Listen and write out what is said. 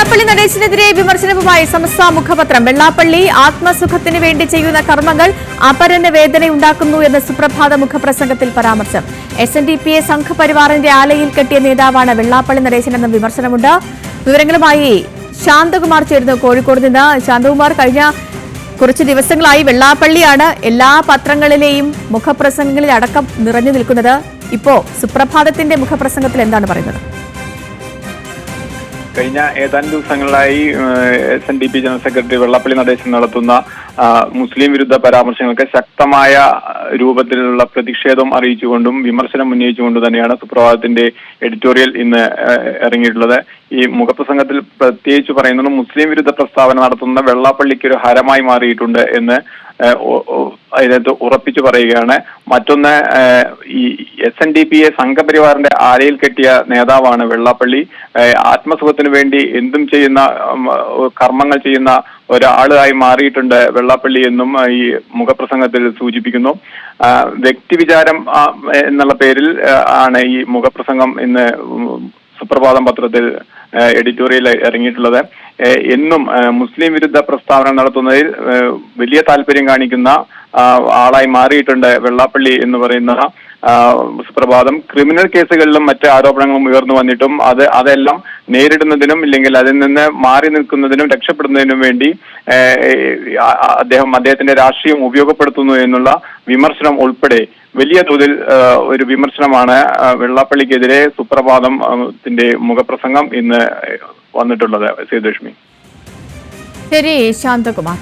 വെള്ളാപ്പള്ളി നടേശിനെതിരെ വിമർശനവുമായി സമസ്ത മുഖപത്രം വെള്ളാപ്പള്ളി ആത്മസുഖത്തിന് വേണ്ടി ചെയ്യുന്ന കർമ്മങ്ങൾ അപരന് വേദനയുണ്ടാക്കുന്നു എന്ന് സുപ്രഭാത മുഖപ്രസംഗത്തിൽ പരാമർശം. S N D P A സംഘപരിവാറിന്റെ ആലയിൽ കെട്ടിയ നേതാവാണ് വെള്ളാപ്പള്ളി നടേശൻ വിമർശനമുണ്ട്. വിവരങ്ങളുമായി ശാന്തകുമാർ ചേരുന്നു. കോഴിക്കോട് നിന്ന് ശാന്തകുമാർ കഴിഞ്ഞ കുറച്ച് ദിവസങ്ങളായി വെള്ളാപ്പള്ളിയാണ് എല്ലാ പത്രങ്ങളിലെയും മുഖപ്രസംഗങ്ങളിൽ അടക്കം നിറഞ്ഞു നിൽക്കുന്നത്. ഇപ്പോ സുപ്രഭാതത്തിന്റെ മുഖപ്രസംഗത്തിൽ എന്താണ് പറയുന്നത്? കഴിഞ്ഞ ഏതാനും ദിവസങ്ങളിലായി S N D P general secretary Vellappally Natesan നടത്തുന്ന മുസ്ലിം വിരുദ്ധ പരാമർശങ്ങൾക്ക് ശക്തമായ രൂപത്തിലുള്ള പ്രതിഷേധം അറിയിച്ചുകൊണ്ടും വിമർശനം ഉന്നയിച്ചുകൊണ്ടും തന്നെയാണ് സുപ്രഭാതത്തിന്റെ എഡിറ്റോറിയൽ ഇന്ന് ഇറങ്ങിയിട്ടുള്ളത്. ഈ മുഖപ്രസംഗത്തിൽ പ്രത്യേകിച്ച് പറയുന്നത് മുസ്ലിം വിരുദ്ധ പ്രസ്താവന നടത്തുന്ന വെള്ളാപ്പള്ളിക്ക് ഒരു ഹരമായി മാറിയിട്ടുണ്ട് എന്ന് അതിനകത്ത് ഉറപ്പിച്ചു പറയുകയാണ്. മറ്റൊന്ന് ഈ S N D P A സംഘപരിവാറിന്റെ ആലയിൽ കെട്ടിയ നേതാവാണ് വെള്ളാപ്പള്ളി. ആത്മസുഖത്തിന് വേണ്ടി എന്തും ചെയ്യുന്ന കർമ്മങ്ങൾ ചെയ്യുന്ന ഒരാളായി മാറിയിട്ടുണ്ട് വെള്ളാപ്പള്ളി എന്നും ഈ മുഖപ്രസംഗത്തിൽ സൂചിപ്പിക്കുന്നു. വ്യക്തി വ്യക്തിവിചാരം എന്നുള്ള പേരിൽ ആണ് ഈ മുഖപ്രസംഗം ഇന്ന് സുപ്രഭാതം പത്രത്തിൽ എഡിറ്റോറിയൽ ഇറങ്ങിയിട്ടുള്ളത്. എന്നും മുസ്ലിം വിരുദ്ധ പ്രസ്താവന നടത്തുന്നതിൽ വലിയ താല്പര്യം കാണിക്കുന്ന ആളായി മാറിയിട്ടുണ്ട് വെള്ളാപ്പള്ളി എന്ന് പറയുന്ന സുപ്രഭാതം. ക്രിമിനൽ കേസുകളിലും മറ്റ് ആരോപണങ്ങളും ഉയർന്നു വന്നിട്ടും അത് അതെല്ലാം നേരിടുന്നതിനും ഇല്ലെങ്കിൽ അതിൽ നിന്ന് മാറി നിൽക്കുന്നതിനും രക്ഷപ്പെടുന്നതിനും വേണ്ടി അദ്ദേഹം അദ്ദേഹത്തിന്റെ രാഷ്ട്രീയം ഉപയോഗപ്പെടുത്തുന്നു എന്നുള്ള വിമർശനം ഉൾപ്പെടെ വലിയ തോതിൽ ഒരു വിമർശനമാണ് വെള്ളാപ്പള്ളിക്കെതിരെ സുപ്രഭാതത്തിന്റെ മുഖപ്രസംഗം ഇന്ന് വന്നിട്ടുള്ളത്. സേതുലക്ഷ്മി ശരി ശാന്തകുമാർ.